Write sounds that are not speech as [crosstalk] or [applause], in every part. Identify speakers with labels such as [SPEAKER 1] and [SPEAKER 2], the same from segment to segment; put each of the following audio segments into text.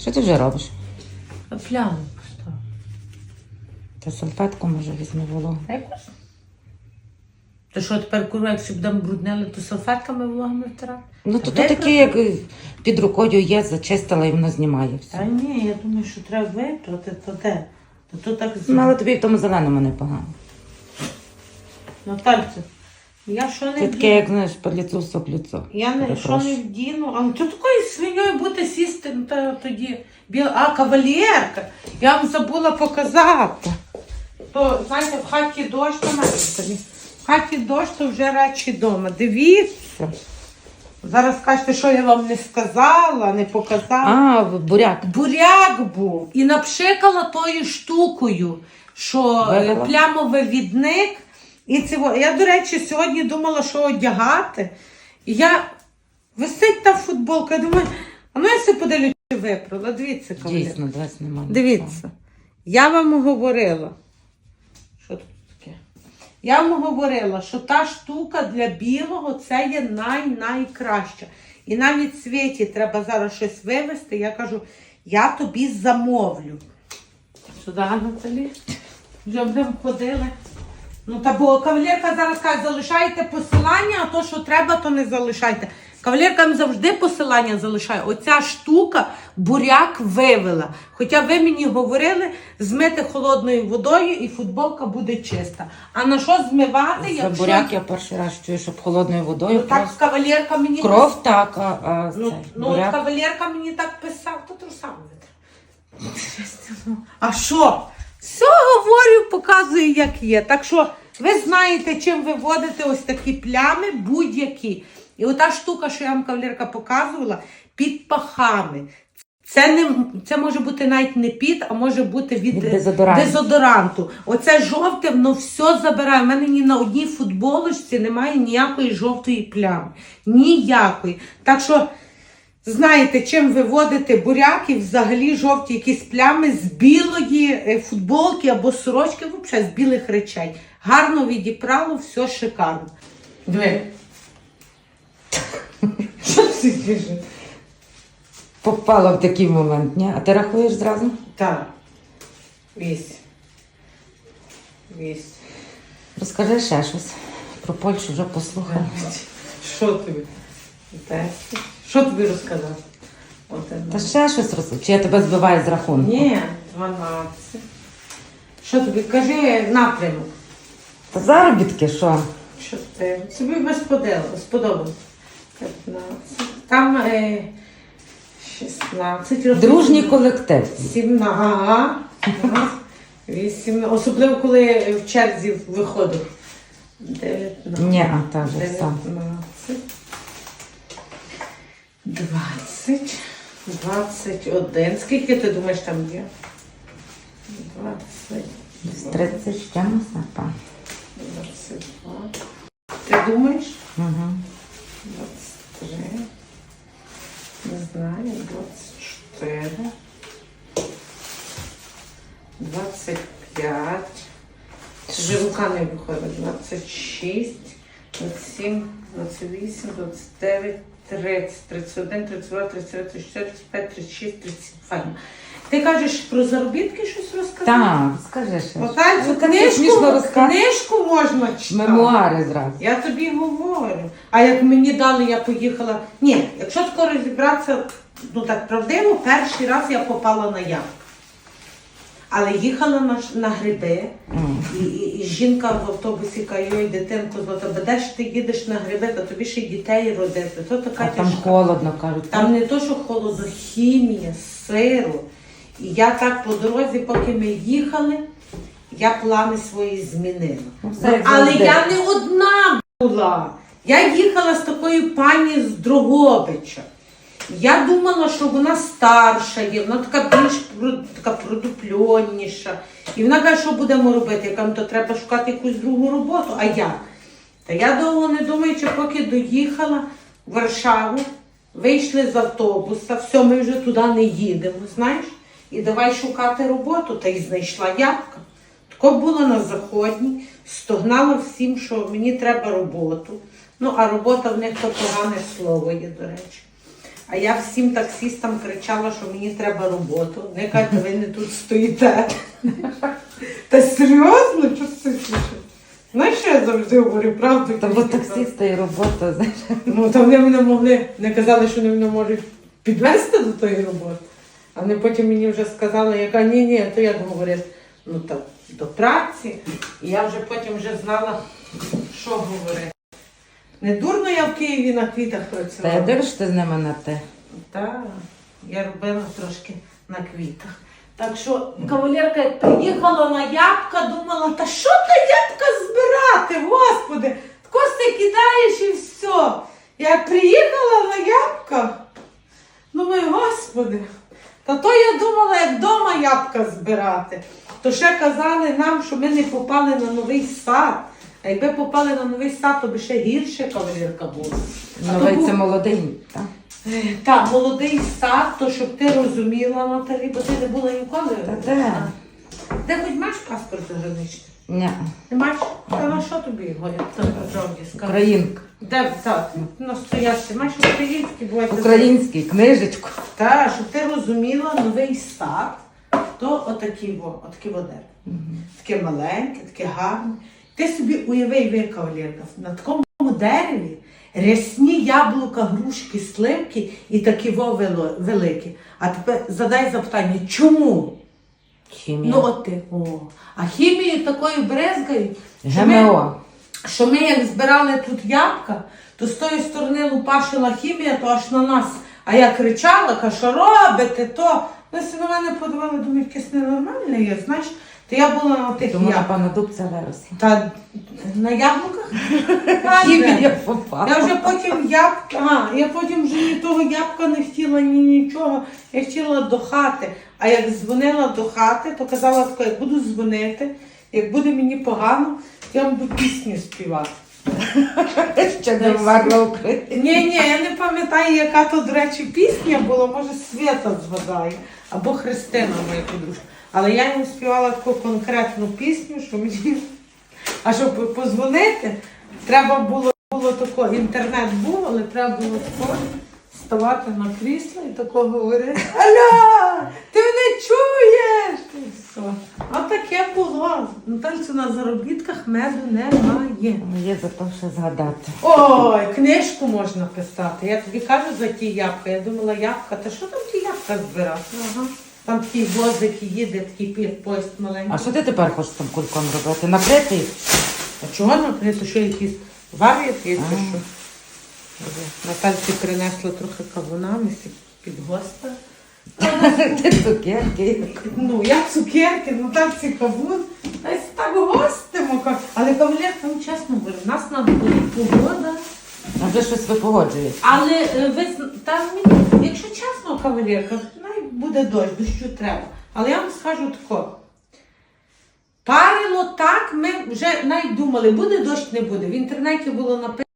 [SPEAKER 1] Що ти вже робиш?
[SPEAKER 2] Пляму поставив.
[SPEAKER 1] Та салфетку може візьми вологу.
[SPEAKER 2] Якось? То що тепер курва, якщо будемо бруднили, то салфетками вологами втирати?
[SPEAKER 1] Ну то, то таке, як е, під рукою є, зачистила і воно знімає
[SPEAKER 2] Та
[SPEAKER 1] все.
[SPEAKER 2] ні, я думаю, що треба витрати, то де? То то так
[SPEAKER 1] Ну, але тобі в тому зеленому непогано.
[SPEAKER 2] Натальцю, я що не
[SPEAKER 1] Це таке, як знаєш, по лицу соплюцо.
[SPEAKER 2] Я не, що не вдіну. А ну, то такою свиньою бути сісти, ну, та тоді. Біл... А, кавалерка. Я вам забула показати. То, знаєте, в хаті дощ, то навіть В хаті дощ, то вже речі вдома. Дивіться. Зараз скажете, що я вам не сказала, не показала.
[SPEAKER 1] А, буряк.
[SPEAKER 2] Буряк був і напшикала тою штукою, що е,
[SPEAKER 1] Вивела?
[SPEAKER 2] плямовивідник. І це, я, до речі, сьогодні думала, що одягати. І я висить та футболка. Я думаю, а ну я себе подивлюся, чи виправила. Дивіться, кавалер.
[SPEAKER 1] Дійсно, десь немає.
[SPEAKER 2] Дивіться, я вам говорила. Що тут таке? Я вам говорила, що та штука для білого це є най-найкраща. І навіть світі треба зараз щось вивезти. Я кажу, я тобі замовлю. Сюди, Наталі. Вже будемо ходили. Ну, та бо кавалерка зараз каже, залишайте посилання, а то, що треба, то не залишайте. Кавалерка завжди посилання залишає. Оця штука буряк вивела. Хоча ви мені говорили, змити холодною водою і футболка буде чиста. А на що змивати,
[SPEAKER 1] За
[SPEAKER 2] якщо...
[SPEAKER 1] буряк я перший раз чую, щоб холодною водою.
[SPEAKER 2] Ну, так
[SPEAKER 1] просто.
[SPEAKER 2] кавалерка мені
[SPEAKER 1] Кров так, а, а
[SPEAKER 2] Ну, ну
[SPEAKER 1] буряк.
[SPEAKER 2] кавалерка мені так писав, то трусами витре. [laughs] А що? Все говорю, показую, як є. Так що ви знаєте, чим виводити ось такі плями, будь-які. І ота штука, що я вам кавалерка показувала, під пахами. Це не це може бути навіть не під, а може бути від,
[SPEAKER 1] Від дезодоранту.
[SPEAKER 2] дезодоранту. Оце жовте, воно все забирає. У мене ні на одній футболочці немає ніякої жовтої плями. Ніякої. Так що знаєте, чим виводити буряк і взагалі жовті якісь плями з білої е, футболки або сорочки, взагалі з білих речей. Гарно відіпрало, все шикарно. Диви. [laughs] Що це біжить?
[SPEAKER 1] Попала в такий момент, ні? А ти рахуєш зразу?
[SPEAKER 2] Так. Вісім. Вісім.
[SPEAKER 1] Розкажи ще щось. Про Польщу вже послухав.
[SPEAKER 2] Що тобі? Десять. Що тобі розказати? Один.
[SPEAKER 1] Та ще щось роз... Чи я тебе збиваю з рахунку?
[SPEAKER 2] Ні, 12. Що тобі? Кажи напрямок.
[SPEAKER 1] Та заробітки що?
[SPEAKER 2] 4. Собі би сподобалось. сподобалось. 15. Там е, 16.
[SPEAKER 1] Дружній колектив.
[SPEAKER 2] 17. Ага. Ага. 8. Особливо, коли в черзі виходив. 19.
[SPEAKER 1] Ні, а та вже сам.
[SPEAKER 2] 19. 20. 21. Скільки ти думаєш там є? 20.
[SPEAKER 1] З 30 ще напевно.
[SPEAKER 2] 22. Ти думаєш?
[SPEAKER 1] Угу.
[SPEAKER 2] 23. Не знаю, 24. 25. Вже рука не виходить. 26, 27, 28, 29, 30, 31, 32, 33, 34, 35, 36, 37. Ти кажеш про заробітки щось розказати?
[SPEAKER 1] Так, скажи ще.
[SPEAKER 2] Отальцю,
[SPEAKER 1] Ну,
[SPEAKER 2] книжку, книжку можна читати.
[SPEAKER 1] Мемуари зразу.
[SPEAKER 2] Я тобі говорю. А як мені дали, я поїхала. Ні, якщо тако розібратися, ну так правдиво, перший раз я попала на ямку. Але їхала на, на гриби, і, і, і жінка в автобусі каже, ой, дитинко, злота, бо де ж ти їдеш на гриби, та тобі ще й дітей родити. То така
[SPEAKER 1] А там
[SPEAKER 2] тяжка.
[SPEAKER 1] холодно, кажуть.
[SPEAKER 2] Там не то, що холодно, хімія, сиру. І я так по дорозі, поки ми їхали, я плани свої змінила.
[SPEAKER 1] Ну, все як
[SPEAKER 2] Але
[SPEAKER 1] завжди.
[SPEAKER 2] я не одна була. Я їхала з такою пані з Дрогобича. Я думала, що вона старша є, вона така більш така продупльонніша. І вона каже, що будемо робити? Я кажу, «Ну, то треба шукати якусь другу роботу. А як? Та я довго не думаючи, поки доїхала в Варшаву, вийшли з автобуса, все, ми вже туди не їдемо, знаєш? І давай шукати роботу, та й знайшла ябка. Тако було на заходній, стогнала всім, що мені треба роботу. Ну, а робота в них то погане слово є, до речі. А я всім таксістам кричала, що мені треба роботу. Вони кажуть, ви не тут стоїте. Та серйозно, що ти слухаєш? Знаєш, що я завжди говорю, правду?
[SPEAKER 1] Та бо таксиста і робота, знаєш.
[SPEAKER 2] Ну, то вони мене могли, не казали, що вони мене можуть підвести до тої роботи. А вони потім мені вже сказали, яка ні, ні, то як говорять, ну так, до праці. І я вже потім вже знала, що говорити. Не дурно я в Києві на квітах
[SPEAKER 1] Та я
[SPEAKER 2] працювала.
[SPEAKER 1] ти з ними на те.
[SPEAKER 2] Так, я робила трошки на квітах. Так що кавалерка як приїхала на ябка, думала, та що та ябка збирати, господи, кости кидаєш і все. Я приїхала на ябка, думаю, господи, та то я думала, як вдома ябка збирати. То ще казали нам, що ми не попали на новий сад. А якби попали на новий сад, то би ще гірше кавалерка була. А то
[SPEAKER 1] Новий
[SPEAKER 2] був-
[SPEAKER 1] це молодий, так?
[SPEAKER 2] так, молодий сад, то щоб ти розуміла, Наталі, бо ти не була ніколи.
[SPEAKER 1] Та де?
[SPEAKER 2] Де хоч маєш паспорт заграничний?
[SPEAKER 1] Ні.
[SPEAKER 2] Не маєш? Та на що тобі його, як то правді скажу?
[SPEAKER 1] Українка.
[SPEAKER 2] Де так, настоящий, маєш український, буває.
[SPEAKER 1] Український, книжечку.
[SPEAKER 2] Так, щоб ти розуміла, новий сад, то отакі во, отакі води. Таке маленьке, таке гарне. Ти собі уяви, ви, кавалерка, на такому дереві рясні яблука, грушки, сливки і такі во вело- великі. А тепер задай запитання, чому?
[SPEAKER 1] Хімія.
[SPEAKER 2] Ну от ти. О. А хімію такою брезгають. що ми- що ми як збирали тут ябка, то з тої сторони лупашила хімія, то аж на нас. А я кричала, кажу, що робите то. Всі на мене подавали, думаю, якесь ненормальне є, знаєш. То я була на тих
[SPEAKER 1] Тому,
[SPEAKER 2] яблуках.
[SPEAKER 1] пана дубця виросла.
[SPEAKER 2] Та на яблуках?
[SPEAKER 1] Хімія попала.
[SPEAKER 2] Я вже потім ябка, а, я потім вже ні того ябка не хотіла, ні нічого. Я хотіла до хати. А як дзвонила до хати, то казала таке, як буду дзвонити, як буде мені погано, я вам буду пісню співати.
[SPEAKER 1] Ще не вмерла.
[SPEAKER 2] Ні, ні, я не пам'ятаю, яка то, до речі, пісня була, може Свята згадає, або Христина, моя подружка. Але я їм співала таку конкретну пісню, що мені. А щоб позвонити, треба було, було тако, інтернет був, але треба було тако ставати на крісло і тако говорити. [laughs] Аля, ти мене чуєш? І все. А таке було. Натальцю на заробітках меду немає.
[SPEAKER 1] Є за те, що згадати.
[SPEAKER 2] Ой, книжку можна писати. Я тобі кажу за ті ябка. Я думала, ябка, та що там ті ябка збирати? Ага. Там такий возик їде, такий пі- поїзд маленький.
[SPEAKER 1] А що ти тепер хочеш там кульком робити? Накритий?
[SPEAKER 2] А чого наприклад, що якісь вар'ят є, чи що? Натальці принесли трохи кавуна, ми всі під госта. [laughs]
[SPEAKER 1] Ти цукерки.
[SPEAKER 2] Ну, я цукерки, Натальці кавун. Та й так гостимо. Але кавалер, там чесно говорю, в нас на дворі погода.
[SPEAKER 1] А вже щось ви погоджуєте.
[SPEAKER 2] Але е, ви там мені, якщо чесно, кавалерка, най буде дощ, дощу треба. Але я вам скажу тако. Парило так, ми вже навіть думали, буде дощ, не буде. В інтернеті було написано,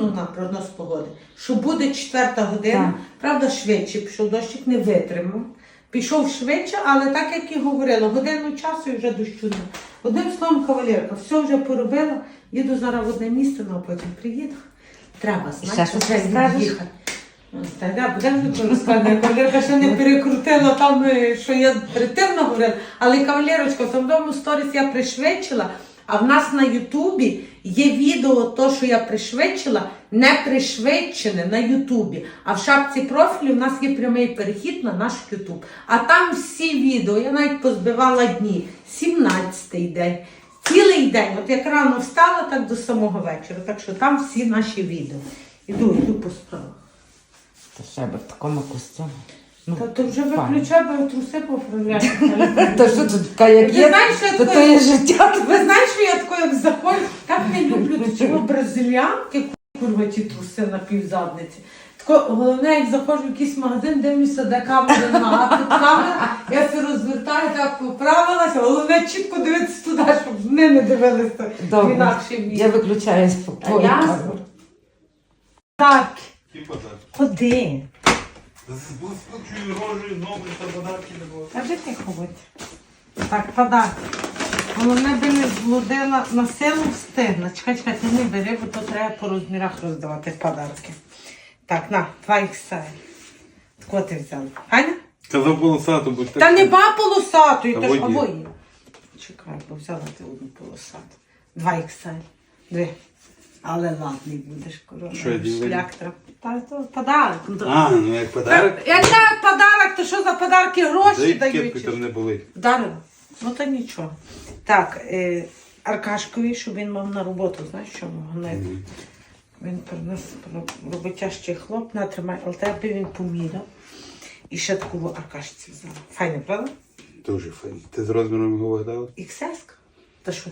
[SPEAKER 2] ну на прогноз погоди, що буде четверта година.
[SPEAKER 1] Так.
[SPEAKER 2] Правда, швидше пішов дощик, не витримав. Пішов швидше, але так як і говорила, годину часу і вже дощу не. Одним словом, кавалерка, все вже поробила. Їду зараз в одне місто, ну а потім приїду. Треба, знаєш,
[SPEAKER 1] щось
[SPEAKER 2] треба? Та да, будемо розказати. Кавалерка ще не перекрутила там, е, що я ретивно говорила. Але кавалерочка, в тому сторіс я пришвидшила, а в нас на Ютубі є відео, то, що я пришвидшила, не пришвидшене на Ютубі. А в шапці профілю в нас є прямий перехід на наш Ютуб. А там всі відео, я навіть позбивала дні. 17-й день. Цілий день, от як рано встала, так до самого вечора. Так що там всі наші відео. Іду, йду по справах.
[SPEAKER 1] Та ще в такому костюмі. Ну,
[SPEAKER 2] Та то вже
[SPEAKER 1] файно.
[SPEAKER 2] виключай, бо труси поправляти. [laughs]
[SPEAKER 1] Та що тут така, як
[SPEAKER 2] Ти
[SPEAKER 1] є,
[SPEAKER 2] знаєш, що я
[SPEAKER 1] то то
[SPEAKER 2] такою-
[SPEAKER 1] є життя.
[SPEAKER 2] Ви знаєш, що я тако як заходжу, так не люблю до чого бразилянки, курва ті труси на півзадниці. Тако, головне, як заходжу в якийсь магазин, дивлюся, де камера нема, а тут камера, я це розвертаю, так поправилася, головне чітко дивитися туди, щоб вони не дивилися в
[SPEAKER 1] Добре.
[SPEAKER 2] інакше
[SPEAKER 1] Я
[SPEAKER 2] місце.
[SPEAKER 1] виключаю спокійно.
[SPEAKER 2] ясно. Так,
[SPEAKER 3] Типа так.
[SPEAKER 2] куди?
[SPEAKER 3] З блискучою рожею номер та подарки не було.
[SPEAKER 2] Та вже тихо будь. Так, подай. Головне би не зблудила на силу встигла. Чекай, чекай, ти не бери, бо то треба по розмірах роздавати подарки. Так, на, 2 XL. Кого ти взяла? Аня?
[SPEAKER 3] Казав полосату, будь
[SPEAKER 2] Та не ба полосатої, то ж
[SPEAKER 3] во є.
[SPEAKER 2] або є. Чекай, бо взяла ти одну полосату. Два іксель. Дві. Але ладний будеш, корона.
[SPEAKER 3] Що я ділаю?
[SPEAKER 2] Шлях треба. Та то подарок. Ну, то-
[SPEAKER 3] А, ну як подарок.
[SPEAKER 2] Як так подарок, то що за подарки гроші
[SPEAKER 3] Дай
[SPEAKER 2] дають?
[SPEAKER 3] кетку, там не болить.
[SPEAKER 2] Вдарила? Ну то нічого. Так, е, Аркашкові, щоб він мав на роботу, знаєш, що не. Він принес роботящий хлоп, на тримай, але тебе він поміряв. І ще таку Аркашці взяла. Файне, правда?
[SPEAKER 3] Дуже файно. Ти з розміром його вгадала?
[SPEAKER 2] XS? Та що?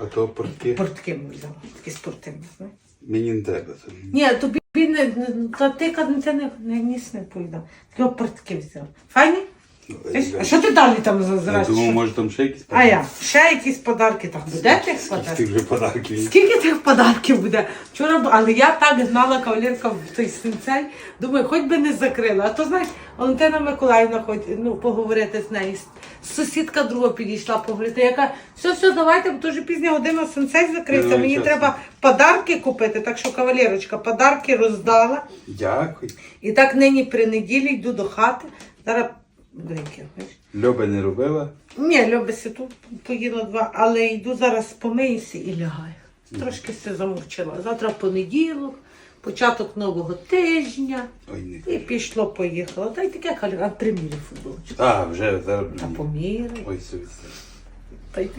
[SPEAKER 3] А то портки
[SPEAKER 2] Портки ми взяли, такі спортивні, знаєш?
[SPEAKER 3] мені не треба. Це
[SPEAKER 2] Ні, тобі не, не та ти каже, це не, не ніс не поїдав. Такі портки взяв. Файні? А що ти далі там
[SPEAKER 3] Я
[SPEAKER 2] зазираєш?
[SPEAKER 3] думав, може там ще якісь
[SPEAKER 2] А я, ще якісь подарки там буде тих
[SPEAKER 3] З
[SPEAKER 2] подарків?
[SPEAKER 3] вже подарків.
[SPEAKER 2] Скільки тих подарків буде? Вчора, б- але я так гнала кавалерка в той синцей. Думаю, хоч би не закрила. А то знаєш, Валентина Миколаївна хоч ну, поговорити з нею. Сусідка друга підійшла поговорити. Яка все, все, давайте, бо дуже пізня година сенсей закрився.
[SPEAKER 3] Немає
[SPEAKER 2] Мені
[SPEAKER 3] часу.
[SPEAKER 2] треба подарки купити. Так що, кавалерочка, подарки роздала.
[SPEAKER 3] Дякую.
[SPEAKER 2] І так нині при неділі йду до хати. Зараз дринки, бачиш?
[SPEAKER 3] Льоба не робила.
[SPEAKER 2] Ні, Любися, тут поїла два, але йду зараз помиюся і лягаю. Трошки все замовчила. Завтра понеділок, початок нового тижня.
[SPEAKER 3] Ой, не
[SPEAKER 2] І пішло, поїхало. Та й таке калю, а примірі футболочку.
[SPEAKER 3] А, вже зараз.
[SPEAKER 2] Та поміряй.
[SPEAKER 3] Ой, совість.
[SPEAKER 2] Та й таке.